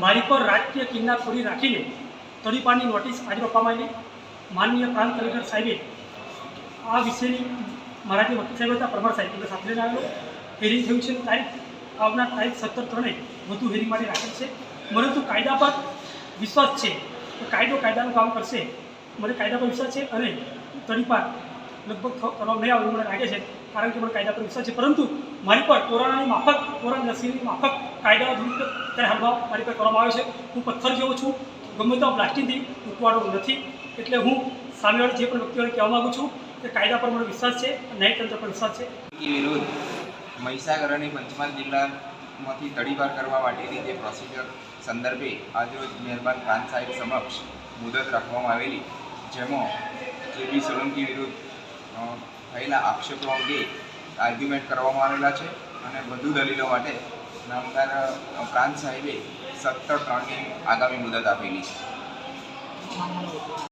મારી પર રાજકીય કિન્નાખોરી રાખીને તડીપાની નોટિસ આજે આપવામાં આવી. માનનીય પ્રાંત કલેક્ટર સાહેબે આ વિશેની મારા જે વકીલ સાહેબ હતા, પરમાર સાહેબ, એમને સાથે આવેલો. હેરિંગ થયું છે, તારીખ આવનાર તારીખ સત્તર ત્રણે વધુ હેરિંગ માટે રાખેલ છે. પરંતુ કાયદા પર વિશ્વાસ છે. કે કાયદો કાયદાનું કામ કરશે. મને કાયદા પર વિશ્વાસ છે અને તડીપાર લગભગ કરવા નહીં આવે મને લાગે છે. કારણ કે મને કાયદા પર વિશ્વાસ છે. પરંતુ મારી પર કોરોનાની માફક, કોરોના રસીની માફક કાયદાનો દુરુપયોગ ત્યારે હાલમાં મારી પર કરવામાં આવ્યો છે. હું પથ્થર જેવો છું. ગમે તો પ્લાસ્ટિકથી મૂકવાનો નથી. એટલે હું સામેવાળી જે પણ વ્યક્તિઓને કહેવા માગું છું કે કાયદા પર મને વિશ્વાસ છે ન્યાયતંત્ર પર વિશ્વાસ છે. એ વિરુદ્ધ મહીસાગર અને પંચમહાલ જિલ્લામાંથી તડીપાર કરવા માટેની જે પ્રોસિજર સંદર્ભે આજરોજ મહેરબાન ખાન સાહેબ સમક્ષ મુદત રાખવામાં આવેલી. જેમાં જે બી સોલંકી વિરુદ્ધ થયેલા આક્ષેપો અંગે આર્ગ્યુમેન્ટ કરવામાં આવેલા છે અને વધુ દલીલો માટે નામદાર પ્રાંત સાહેબે સત્તર ત્રણની આગામી મુદત આપેલી છે.